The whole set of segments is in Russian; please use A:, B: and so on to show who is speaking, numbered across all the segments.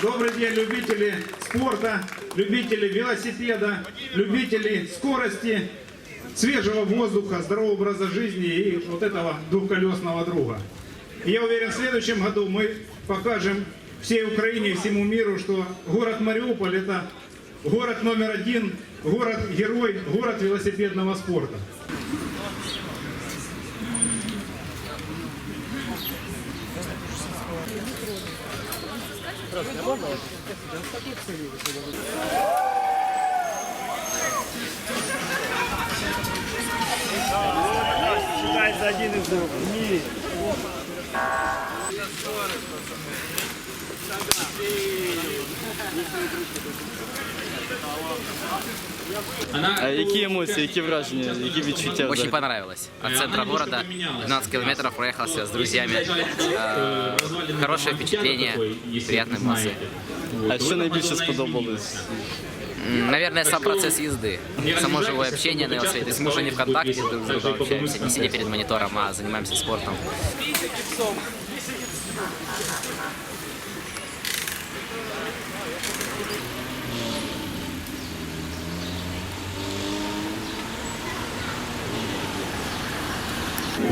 A: Добрый день, любители спорта, любители велосипеда, любители скорости, свежего воздуха, здорового образа жизни и вот этого двухколесного друга. Я уверен, в следующем году мы покажем всей Украине и всему миру, что город Мариуполь это город номер один, город-герой, город велосипедного спорта.
B: Считается один из двух. В
C: А які емоції, які враження, які відчуття?
D: Очень
C: взагалі?
D: понравилось. От центра города 12 километров проехался с друзьями. Э, Хорошее впечатление, приятные эмоции.
C: А що найбільше сподобалось?
D: М, Наверное, сам процесс езды. Само живое общение на велосипеде. То есть мы уже не в контакте друг с другом общаемся, не сидя перед монитором, а занимаемся спортом.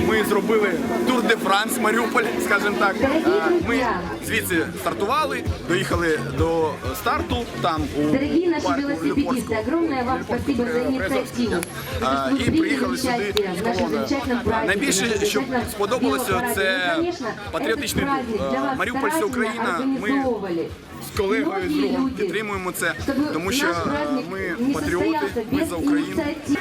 E: Ми зробили Тур де Франс Маріуполь, скажімо так. А, Ми звідси стартували, доїхали до старту там у
F: Дорогие наши
E: парку
F: велосипедисты,
E: Леопольдского.
F: огромное вам спасибо за инициативу.
E: А,
F: За то, что
E: І
F: вы приняли
E: приїхали сюди
F: участие в
E: з
F: нашем
E: колоною.
F: замечательном празднике.
E: Найбільше,
F: в нашем
E: що
F: замечательном
E: сподобалося,
F: велопараде.
E: це
F: Ну, конечно,
E: патріотичний
F: этот
E: дух.
F: праздник для
E: Е,
F: вас
E: Маріуполь це
F: старательно
E: Україна. Ми
F: организовывали.
E: з колегою, з
F: Многие
E: другом
F: люди,
E: підтримуємо це,
F: чтобы
E: тому що
F: наш праздник
E: ми
F: не
E: патріоти,
F: состоялся
E: ми
F: без
E: за Україну.
F: инициативы.